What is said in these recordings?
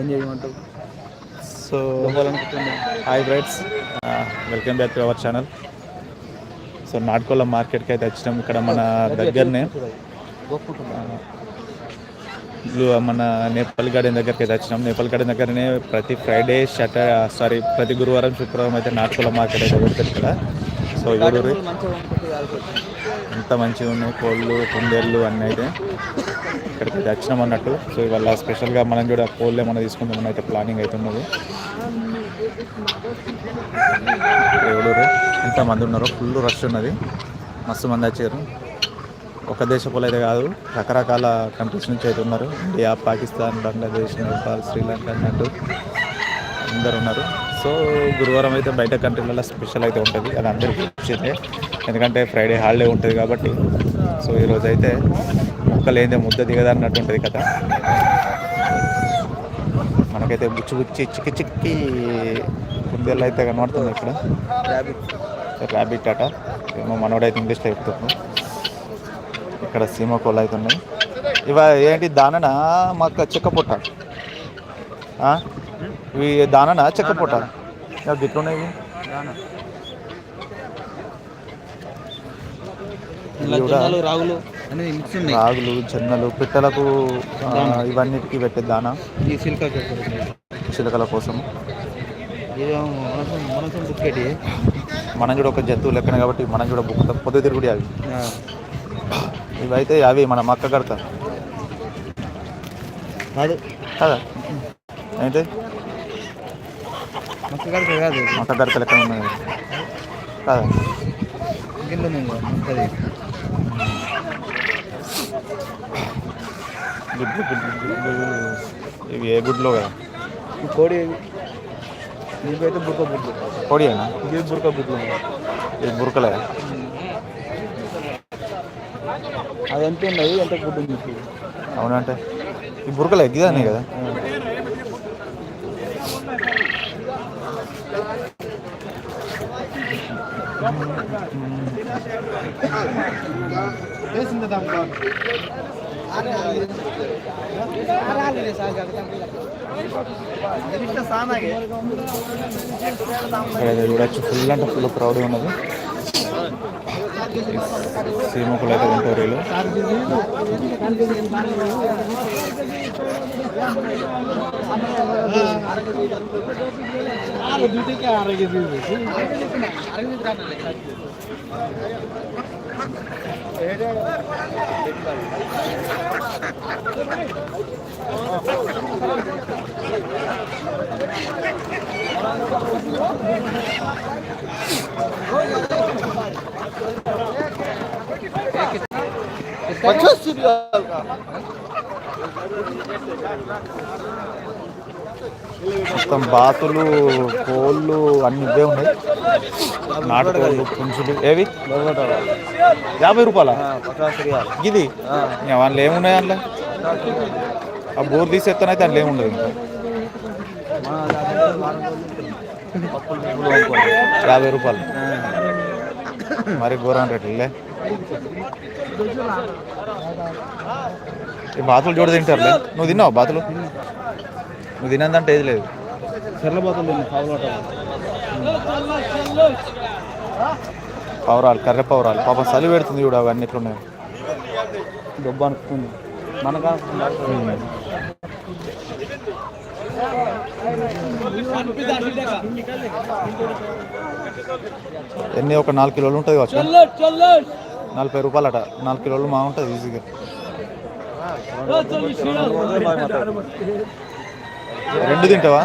ఏం చేయమంటావు? So hi brights welcome back to our channel. So నాటుకోళ్ళ మార్కెట్కి అయితే వచ్చినాం. ఇక్కడ మన దగ్గరనే. మన నేపాల్ గార్డెన్ దగ్గరికి అయితే వచ్చినాం. నేపాల్ గార్డెన్ దగ్గరనే ప్రతి ఫ్రైడే షటర్ సారీ ప్రతి గురువారం శుక్రవారం అయితే నాటుకోళ్ళ మార్కెట్ అయితే పెడతారు ఇక్కడ. సో ఊరూరి అంత మంచిగా ఉన్నాయి. కోళ్ళు కుందేళ్ళు అన్నీ అయితే ఇక్కడికి దక్షిణం అన్నట్టు. సో ఇవాళ స్పెషల్గా మనం కూడా కోళ్ళు ఏమైనా తీసుకుందామని అయితే ప్లానింగ్ అయితే ఉన్నది. ఎవరు ఎంతమంది ఉన్నారో ఫుల్ రష్ ఉన్నది. మస్తు మంది వచ్చారు. ఒక దేశపులు అయితే కాదు రకరకాల కంట్రీస్ నుంచి అయితే ఉన్నారు. ఇండియా పాకిస్తాన్ బంగ్లాదేశ్ నేపాల్ శ్రీలంక అన్నట్టు అందరు ఉన్నారు. సో గురువారం అయితే బయట కంట్రీలలో స్పెషల్ అయితే ఉంటుంది. అది అందరికీ వచ్చిందే ఎందుకంటే ఫ్రైడే హాలిడే ఉంటుంది కాబట్టి. సో ఈరోజు అయితే ముక్కలేందే ముద్ద దిగదు అన్నట్టు ఉంటుంది కదా. మనకైతే బుచ్చి బుచ్చి చిక్కి చిక్కి కుందేళ్ళు అయితే కనబడుతుంది ఇక్కడ. ర్యాబిట్ అట. ఏమో మనోడైతే ఇంగ్లీష్లో చెప్తున్నాం ఇక్కడ సీమ కోళ్ళు అయితే ఉన్నాయి. ఇవ ఏంటి దాననా? మాకు చెక్క పుట్ట? ఇవి. దాననా. చెక్క పుట్ట గిట్లున్నాయి రాగులు రాగులు జొన్నలు పిట్టలకు ఇవన్నిటికీ పెట్టే దానా? చిలకల కోసం. మనం కూడా ఒక జంతువు లెక్కన కాబట్టి మనం కూడా బుక్కుతాం పొద్దు తిరుగుడి అవి. ఇవైతే అవి మన మక్క కడతా కాదు. కదా? ఏంటి? మక్క కడత లెక్కన ఉన్నాయి కదా గిన్నె గుడ్లు గుడ్లు గుడ్లు ఇవి ఏ గుడ్లో కదా కోడి నీకైతే బుర్క బుడ్లు కోడియేనా ఇది బుర్క బుడ్లు ఇది బురకలే అది ఎంత ఉన్నది ఎంత గుడ్డు? అవునంటే ఈ బురకలే గిదానే కదా ఇక్కడ ఇది చూడొచ్చు ఫుల్ అంటే ఫుల్ క్రౌడ్ ఉన్నది సీమకులు మొత్తం బాతులు కోళ్ళు అన్ని ఇవే ఉన్నాయి. నాటుకోళ్ళు పుంజులు. ఏవి? యాభై రూపాయల? ఇది వాళ్ళు ఏమున్నాయి అందులో? ఆ బోర్ తీసేస్తానైతే అందులో ఏముండదు ఇంకా. యాభై రూపాయలు. మరి ఘోరం రేట్లే ఈ బాతులు చూడ తింటారులే. నువ్వు తిన్నావు బాతులు? నువ్వు తినందంటే ఏది లేదు. చెర్లబాతులు ఉంది పావులాట పౌరాలు కర్రె పౌరాలు పాపం చలి పెడుతుంది చూడు అవన్నీ ఎట్లున్నాయి. దెబ్బ అనుకుంది మనకా? ఎన్ని ఒక నాలుగు కిలోలు ఉంటుంది కావచ్చు. నలభై రూపాయలు అట నాలుగు కిలోలు మా ఉంటుంది ఈజీగా. రెండు తింటావా?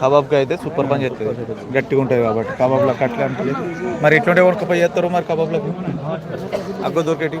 కబాబ్కి అయితే సూపర్ పని చేస్తుంది. గట్టిగా ఉంటుంది కాబట్టి. కబాబ్లకు అట్లా అంటే మరి ఇట్లాంటి ఉడకపోయి చేస్తారు మరి కబాబ్లకు? అగ్గ దొరికేటి